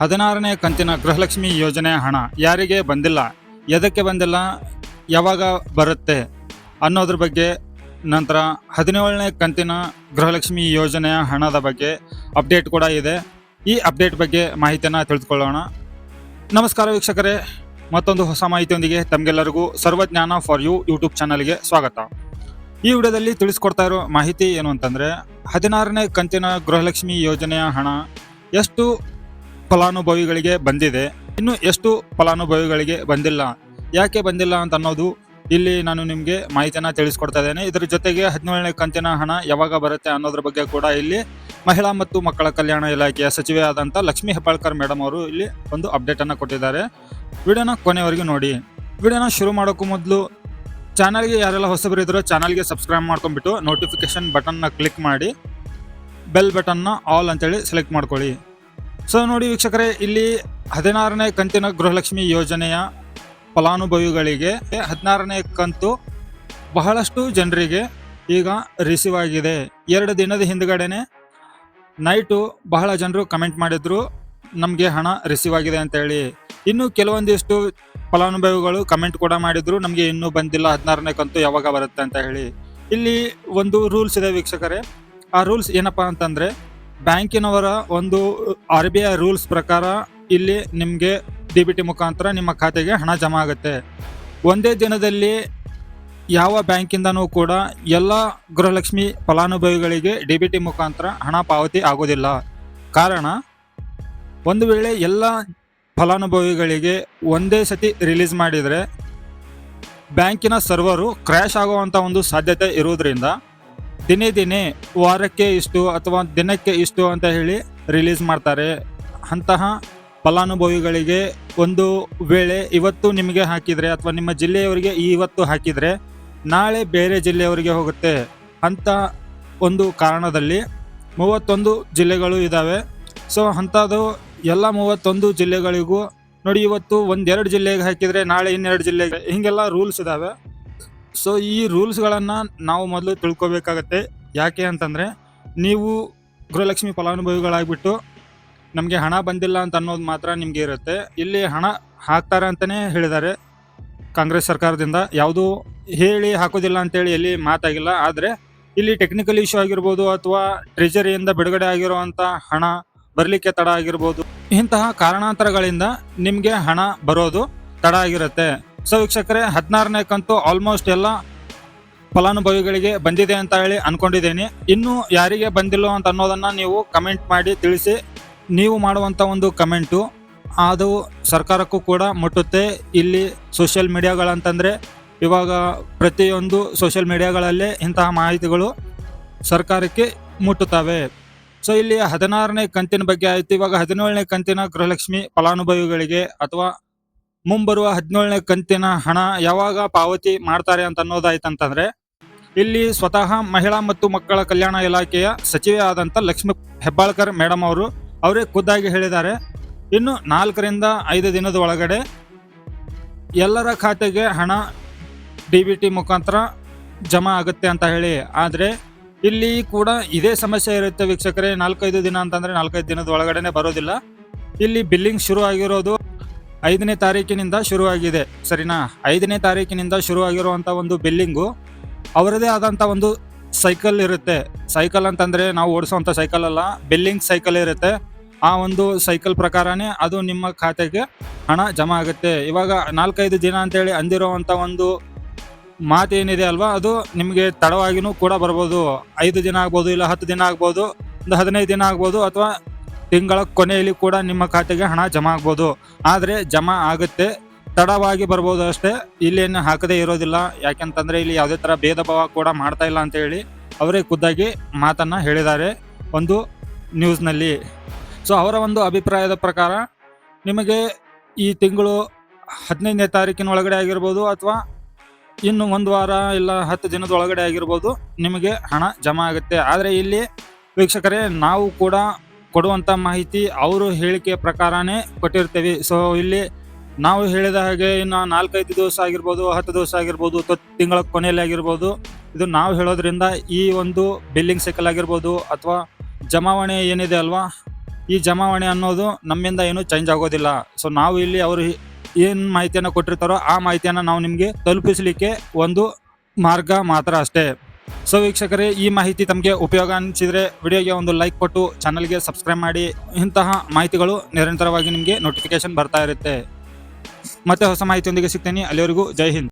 ಹದಿನಾರನೇ ಕಂತಿನ ಗೃಹಲಕ್ಷ್ಮಿ ಯೋಜನೆ ಹಣ ಯಾರಿಗೆ ಬಂದಿಲ್ಲ, ಎದಕ್ಕೆ ಬಂದಿಲ್ಲ, ಯಾವಾಗ ಬರುತ್ತೆ ಅನ್ನೋದ್ರ ಬಗ್ಗೆ ನಂತರ ಹದಿನೇಳನೇ ಕಂತಿನ ಗೃಹಲಕ್ಷ್ಮಿ ಯೋಜನೆಯ ಹಣದ ಬಗ್ಗೆ ಅಪ್ಡೇಟ್ ಕೂಡ ಇದೆ. ಈ ಅಪ್ಡೇಟ್ ಬಗ್ಗೆ ಮಾಹಿತಿಯನ್ನು ತಿಳಿದುಕೊಳ್ಳೋಣ. ನಮಸ್ಕಾರ ವೀಕ್ಷಕರೇ, ಮತ್ತೊಂದು ಹೊಸ ಮಾಹಿತಿಯೊಂದಿಗೆ ತಮಗೆಲ್ಲರಿಗೂ ಸರ್ವಜ್ಞಾನ ಫಾರ್ ಯು ಯೂಟ್ಯೂಬ್ ಚಾನಲ್ಗೆ ಸ್ವಾಗತ. ಈ ವಿಡಿಯೋದಲ್ಲಿ ತಿಳಿಸ್ಕೊಡ್ತಾ ಇರೋ ಮಾಹಿತಿ ಏನು ಅಂತಂದರೆ, ಹದಿನಾರನೇ ಕಂತಿನ ಗೃಹಲಕ್ಷ್ಮಿ ಯೋಜನೆಯ ಹಣ ಎಷ್ಟು ಫಲಾನುಭವಿಗಳಿಗೆ ಬಂದಿದೆ. ಇನ್ನು ಎಷ್ಟು ಫಲಾನುಭವಿಗಳಿಗೆ ಬಂದಿಲ್ಲ? ಯಾಕೆ ಬಂದಿಲ್ಲ ಅಂತ ಅನ್ನೋದು ಇಲ್ಲಿ ನಾನು ನಿಮಗೆ ಮಾಹಿತಿಯನ್ನು ತಿಳಿಸ್ಕೊಡ್ತಾ ಇದ್ದೇನೆ. ಇದರ ಜೊತೆಗೆ ಹದಿನೇಳನೇ ಕಂತಿನ ಹಣ ಯಾವಾಗ ಬರುತ್ತೆ ಅನ್ನೋದ್ರ ಬಗ್ಗೆ ಕೂಡ ಇಲ್ಲಿ ಮಹಿಳಾ ಮತ್ತು ಮಕ್ಕಳ ಕಲ್ಯಾಣ ಇಲಾಖೆಯ ಸಚಿವೆ ಆದಂಥ ಲಕ್ಷ್ಮೀ ಹೆಬ್ಬಾಳ್ಕರ್ ಮೇಡಮ್ ಅವರು ಇಲ್ಲಿ ಒಂದು ಅಪ್ಡೇಟನ್ನು ಕೊಟ್ಟಿದ್ದಾರೆ. ವಿಡಿಯೋನ ಕೊನೆವರೆಗೂ ನೋಡಿ. ವಿಡಿಯೋನ ಶುರು ಮಾಡೋಕ್ಕೂ ಮೊದಲು ಚಾನಲ್ಗೆ ಯಾರೆಲ್ಲ ಹೊಸಬರು ಚಾನಲ್ಗೆ ಸಬ್ಸ್ಕ್ರೈಬ್ ಮಾಡ್ಕೊಂಡ್ಬಿಟ್ಟು ನೋಟಿಫಿಕೇಷನ್ ಬಟನ್ನ ಕ್ಲಿಕ್ ಮಾಡಿ ಬೆಲ್ ಬಟನ್ನ ಆಲ್ ಅಂತೇಳಿ ಸೆಲೆಕ್ಟ್ ಮಾಡ್ಕೊಳ್ಳಿ. ಸೊ ನೋಡಿ ವೀಕ್ಷಕರೇ, ಇಲ್ಲಿ ಹದಿನಾರನೇ ಕಂತಿನ ಗೃಹಲಕ್ಷ್ಮಿ ಯೋಜನೆಯ ಫಲಾನುಭವಿಗಳಿಗೆ ಹದಿನಾರನೇ ಕಂತು ಬಹಳಷ್ಟು ಜನರಿಗೆ ಈಗ ರಿಸೀವ್ ಆಗಿದೆ. ಎರಡು ದಿನದ ಹಿಂದ್ಗಡೆನೆ ನೈಟು ಬಹಳ ಜನರು ಕಮೆಂಟ್ ಮಾಡಿದ್ರು, ನಮಗೆ ಹಣ ರಿಸೀವ್ ಆಗಿದೆ ಅಂತೇಳಿ. ಇನ್ನು ಕೆಲವೊಂದಿಷ್ಟು ಫಲಾನುಭವಿಗಳು ಕಮೆಂಟ್ ಕೂಡ ಮಾಡಿದ್ರು, ನಮಗೆ ಇನ್ನೂ ಬಂದಿಲ್ಲ, ಹದಿನಾರನೇ ಕಂತು ಯಾವಾಗ ಬರುತ್ತೆ ಅಂತ ಹೇಳಿ. ಇಲ್ಲಿ ಒಂದು ರೂಲ್ಸ್ ಇದೆ ವೀಕ್ಷಕರೇ. ಆ ರೂಲ್ಸ್ ಏನಪ್ಪ ಅಂತಂದ್ರೆ ಬ್ಯಾಂಕಿನವರ ಒಂದು ಆರ್ ಬಿ ಐ ರೂಲ್ಸ್ ಪ್ರಕಾರ ಇಲ್ಲಿ ನಿಮಗೆ ಡಿ ಬಿ ಟಿ ಮುಖಾಂತರ ನಿಮ್ಮ ಖಾತೆಗೆ ಹಣ ಜಮಾ ಆಗುತ್ತೆ. ಒಂದೇ ದಿನದಲ್ಲಿ ಯಾವ ಬ್ಯಾಂಕಿಂದನೂ ಕೂಡ ಎಲ್ಲ ಗೃಹಲಕ್ಷ್ಮಿ ಫಲಾನುಭವಿಗಳಿಗೆ ಡಿ ಬಿ ಟಿ ಮುಖಾಂತರ ಹಣ ಪಾವತಿ ಆಗೋದಿಲ್ಲ. ಕಾರಣ, ಒಂದು ವೇಳೆ ಎಲ್ಲ ಫಲಾನುಭವಿಗಳಿಗೆ ಒಂದೇ ಸತಿ ರಿಲೀಸ್ ಮಾಡಿದರೆ ಬ್ಯಾಂಕಿನ ಸರ್ವರು ಕ್ರ್ಯಾಶ್ ಆಗುವಂಥ ಒಂದು ಸಾಧ್ಯತೆ ಇರುವುದರಿಂದ ದಿನೇ ದಿನೇ ವಾರಕ್ಕೆ ಇಷ್ಟು ಅಥವಾ ದಿನಕ್ಕೆ ಇಷ್ಟು ಅಂತ ಹೇಳಿ ರಿಲೀಸ್ ಮಾಡ್ತಾರೆ. ಅಂತಹ ಫಲಾನುಭವಿಗಳಿಗೆ ಒಂದು ವೇಳೆ ಇವತ್ತು ನಿಮಗೆ ಹಾಕಿದರೆ ಅಥವಾ ನಿಮ್ಮ ಜಿಲ್ಲೆಯವರಿಗೆ ಇವತ್ತು ಹಾಕಿದರೆ ನಾಳೆ ಬೇರೆ ಜಿಲ್ಲೆಯವರಿಗೆ ಹೋಗುತ್ತೆ ಅಂತ ಒಂದು ಕಾರಣದಲ್ಲಿ ಮೂವತ್ತೊಂದು ಜಿಲ್ಲೆಗಳು ಇದ್ದಾವೆ. ಸೊ ಅಂಥದ್ದು ಎಲ್ಲ ಮೂವತ್ತೊಂದು ಜಿಲ್ಲೆಗಳಿಗೂ ನೋಡಿ, ಇವತ್ತು ಒಂದೆರಡು ಜಿಲ್ಲೆಗೆ ಹಾಕಿದರೆ ನಾಳೆ ಇನ್ನೆರಡು ಜಿಲ್ಲೆಗೆ ಹೀಗೆಲ್ಲ ರೂಲ್ಸ್ ಇದ್ದಾವೆ. ಸೊ ಈ ರೂಲ್ಸ್ಗಳನ್ನು ನಾವು ಮೊದಲು ತಿಳ್ಕೊಬೇಕಾಗತ್ತೆ. ಯಾಕೆ ಅಂತಂದರೆ, ನೀವು ಗೃಹಲಕ್ಷ್ಮಿ ಫಲಾನುಭವಿಗಳಾಗ್ಬಿಟ್ಟು ನಮಗೆ ಹಣ ಬಂದಿಲ್ಲ ಅಂತ ಅನ್ನೋದು ಮಾತ್ರ ನಿಮಗೆ ಇರುತ್ತೆ. ಇಲ್ಲಿ ಹಣ ಹಾಕ್ತಾರೆ ಅಂತಲೇ ಹೇಳಿದ್ದಾರೆ ಕಾಂಗ್ರೆಸ್ ಸರ್ಕಾರದಿಂದ. ಯಾವುದೂ ಹೇಳಿ ಹಾಕೋದಿಲ್ಲ ಅಂತೇಳಿ ಎಲ್ಲಿ ಮಾತಾಗಿಲ್ಲ. ಆದರೆ, ಇಲ್ಲಿ ಟೆಕ್ನಿಕಲ್ ಇಶ್ಯೂ ಆಗಿರ್ಬೋದು ಅಥವಾ ಟ್ರೆಜರಿಯಿಂದ ಬಿಡುಗಡೆ ಆಗಿರುವಂಥ ಹಣ ಬರಲಿಕ್ಕೆ ತಡ ಆಗಿರ್ಬೋದು, ಇಂತಹ ಕಾರಣಾಂತರಗಳಿಂದ ನಿಮಗೆ ಹಣ ಬರೋದು ತಡ ಆಗಿರುತ್ತೆ. ಸೊ ವೀಕ್ಷಕರೇ, ಹದಿನಾರನೇ ಕಂತು ಆಲ್ಮೋಸ್ಟ್ ಎಲ್ಲ ಫಲಾನುಭವಿಗಳಿಗೆ ಬಂದಿದೆ ಅಂತ ಹೇಳಿ ಅನ್ಕೊಂಡಿದ್ದೀನಿ. ಇನ್ನು ಯಾರಿಗೆ ಬಂದಿಲ್ಲ ಅಂತ ಅನ್ನೋದನ್ನ ನೀವು ಕಮೆಂಟ್ ಮಾಡಿ ತಿಳಿಸಿ. ನೀವು ಮಾಡುವಂಥ ಒಂದು ಕಮೆಂಟು ಅದು ಸರ್ಕಾರಕ್ಕೂ ಕೂಡ ಮುಟ್ಟುತ್ತೆ. ಇಲ್ಲಿ ಸೋಷಿಯಲ್ ಮೀಡಿಯಾಗಳಂತಂದರೆ ಇವಾಗ ಪ್ರತಿಯೊಂದು ಸೋಷಿಯಲ್ ಮೀಡಿಯಾಗಳಲ್ಲೇ ಇಂತಹ ಮಾಹಿತಿಗಳು ಸರ್ಕಾರಕ್ಕೆ ಮುಟ್ಟುತ್ತವೆ. ಸೊ ಇಲ್ಲಿ ಹದಿನಾರನೇ ಕಂತಿನ ಬಗ್ಗೆ ಆಯಿತು. ಇವಾಗ ಹದಿನೇಳನೇ ಕಂತಿನ ಗೃಹಲಕ್ಷ್ಮಿ ಫಲಾನುಭವಿಗಳಿಗೆ ಅಥವಾ ಮುಂಬರುವ ಹದಿನೇಳನೇ ಕಂತಿನ ಹಣ ಯಾವಾಗ ಪಾವತಿ ಮಾಡ್ತಾರೆ ಅಂತ ಅನ್ನೋದಾಯ್ತಂತಂದ್ರೆ, ಇಲ್ಲಿ ಸ್ವತಃ ಮಹಿಳಾ ಮತ್ತು ಮಕ್ಕಳ ಕಲ್ಯಾಣ ಇಲಾಖೆಯ ಸಚಿವೆ ಆದಂತ ಲಕ್ಷ್ಮಿ ಹೆಬ್ಬಾಳ್ಕರ್ ಮೇಡಮ್ ಅವರು, ಅವರೇ ಖುದ್ದಾಗಿ ಹೇಳಿದ್ದಾರೆ. ಇನ್ನು ನಾಲ್ಕರಿಂದ ಐದು ದಿನದ ಒಳಗಡೆ ಎಲ್ಲರ ಖಾತೆಗೆ ಹಣ ಡಿ ಬಿ ಟಿ ಮುಖಾಂತರ ಜಮಾ ಆಗುತ್ತೆ ಅಂತ ಹೇಳಿ. ಆದರೆ, ಇಲ್ಲಿ ಕೂಡ ಇದೇ ಸಮಸ್ಯೆ ಇರುತ್ತೆ ವೀಕ್ಷಕರೇ. ನಾಲ್ಕೈದು ದಿನ ಅಂತಂದ್ರೆ ನಾಲ್ಕೈದು ದಿನದ ಒಳಗಡೆನೆ ಬರೋದಿಲ್ಲ. ಇಲ್ಲಿ ಬಿಲ್ಲಿಂಗ್ ಶುರು ಆಗಿರೋದು ಐದನೇ ತಾರೀಕಿನಿಂದ ಶುರುವಾಗಿದೆ. ಸರಿನಾ? ಐದನೇ ತಾರೀಕಿನಿಂದ ಶುರುವಾಗಿರುವಂಥ ಒಂದು ಬಿಲ್ಲಿಂಗು ಅವರದೇ ಆದಂಥ ಒಂದು ಸೈಕಲ್ ಇರುತ್ತೆ. ಸೈಕಲ್ ಅಂತಂದರೆ ನಾವು ಓಡಿಸುವಂಥ ಸೈಕಲ್ ಅಲ್ಲ, ಬಿಲ್ಲಿಂಗ್ ಸೈಕಲ್ ಇರುತ್ತೆ. ಆ ಒಂದು ಸೈಕಲ್ ಪ್ರಕಾರನೇ ಅದು ನಿಮ್ಮ ಖಾತೆಗೆ ಹಣ ಜಮಾ ಆಗುತ್ತೆ. ಇವಾಗ ನಾಲ್ಕೈದು ದಿನ ಅಂತೇಳಿ ಅಂದಿರುವಂಥ ಒಂದು ಮಾತೇನಿದೆ ಅಲ್ವಾ? ಅದು ನಿಮಗೆ ತಡವಾಗಿನೂ ಕೂಡ ಬರ್ಬೋದು. ಐದು ದಿನ ಆಗ್ಬೋದು ಇಲ್ಲ ಹತ್ತು ದಿನ ಆಗ್ಬೋದು, ಒಂದು ಹದಿನೈದು ದಿನ ಆಗ್ಬೋದು ಅಥವಾ ತಿಂಗಳ ಕೊನೆಯಲ್ಲಿ ಕೂಡ ನಿಮ್ಮ ಖಾತೆಗೆ ಹಣ ಜಮಾ ಆಗ್ಬೋದು. ಆದರೆ ಜಮಾ ಆಗುತ್ತೆ. ತಡವಾಗಿ ಬರ್ಬೋದು ಅಷ್ಟೇ. ಇಲ್ಲೇನು ಹಾಕದೇ ಇರೋದಿಲ್ಲ. ಯಾಕೆಂತಂದರೆ ಇಲ್ಲಿ ಯಾವುದೇ ಥರ ಭೇದ ಭಾವ ಕೂಡ ಮಾಡ್ತಾ ಇಲ್ಲ ಅಂತ ಹೇಳಿ ಅವರೇ ಖುದ್ದಾಗಿ ಮಾತನ್ನು ಹೇಳಿದ್ದಾರೆ ಒಂದು ನ್ಯೂಸ್ನಲ್ಲಿ. ಸೊ, ಅವರ ಒಂದು ಅಭಿಪ್ರಾಯದ ಪ್ರಕಾರ ನಿಮಗೆ ಈ ತಿಂಗಳು ಹದಿನೈದನೇ ತಾರೀಕಿನ ಒಳಗಡೆ ಆಗಿರ್ಬೋದು ಅಥವಾ ಇನ್ನು ಒಂದು ವಾರ ಇಲ್ಲ ಹತ್ತು ದಿನದ ಒಳಗಡೆ ಆಗಿರ್ಬೋದು ನಿಮಗೆ ಹಣ ಜಮಾ ಆಗುತ್ತೆ. ಆದರೆ ಇಲ್ಲಿ ವೀಕ್ಷಕರೇ, ನಾವು ಕೂಡ ಕೊಡುವಂಥ ಮಾಹಿತಿ ಅವರು ಹೇಳಿಕೆ ಪ್ರಕಾರನೇ ಕೊಟ್ಟಿರ್ತೀವಿ. ಸೊ ಇಲ್ಲಿ ನಾವು ಹೇಳಿದ ಹಾಗೆ ಇನ್ನು ನಾಲ್ಕೈದು ದಿವಸ ಆಗಿರ್ಬೋದು, ಹತ್ತು ದಿವಸ ಆಗಿರ್ಬೋದು, ಅಥವಾ ತಿಂಗಳ ಕೊನೆಯಲ್ಲಿ ಆಗಿರ್ಬೋದು, ಇದು ನಾವು ಹೇಳೋದ್ರಿಂದ ಈ ಒಂದು ಬಿಲ್ಲಿಂಗ್ ಸೈಕಲ್ ಆಗಿರ್ಬೋದು ಅಥವಾ ಜಮಾವಣೆ ಏನಿದೆ ಅಲ್ವಾ, ಈ ಜಮಾವಣೆ ಅನ್ನೋದು ನಮ್ಮಿಂದ ಏನು ಚೇಂಜ್ ಆಗೋದಿಲ್ಲ. ಸೊ ನಾವು ಇಲ್ಲಿ ಅವರು ಏನು ಮಾಹಿತಿಯನ್ನು ಕೊಟ್ಟಿರ್ತಾರೋ ಆ ಮಾಹಿತಿಯನ್ನು ನಾವು ನಿಮಗೆ ತಲುಪಿಸಲಿಕ್ಕೆ ಒಂದು ಮಾರ್ಗ ಮಾತ್ರ ಅಷ್ಟೇ. ಸೊ ವೀಕ್ಷಕರೇ, ಈ ಮಾಹಿತಿ ತಮಗೆ ಉಪಯೋಗ ಅನಿಸಿದರೆ ವಿಡಿಯೋಗೆ ಒಂದು ಲೈಕ್ ಕೊಟ್ಟು ಚಾನಲ್ಗೆ ಸಬ್ಸ್ಕ್ರೈಬ್ ಮಾಡಿ. ಇಂತಹ ಮಾಹಿತಿಗಳು ನಿರಂತರವಾಗಿ ನಿಮಗೆ ನೋಟಿಫಿಕೇಶನ್ ಬರ್ತಾ ಇರುತ್ತೆ. ಮತ್ತೆ ಹೊಸ ಮಾಹಿತಿಯೊಂದಿಗೆ ಸಿಗ್ತೀನಿ. ಅಲ್ಲಿವರೆಗೂ ಜೈ ಹಿಂದ್.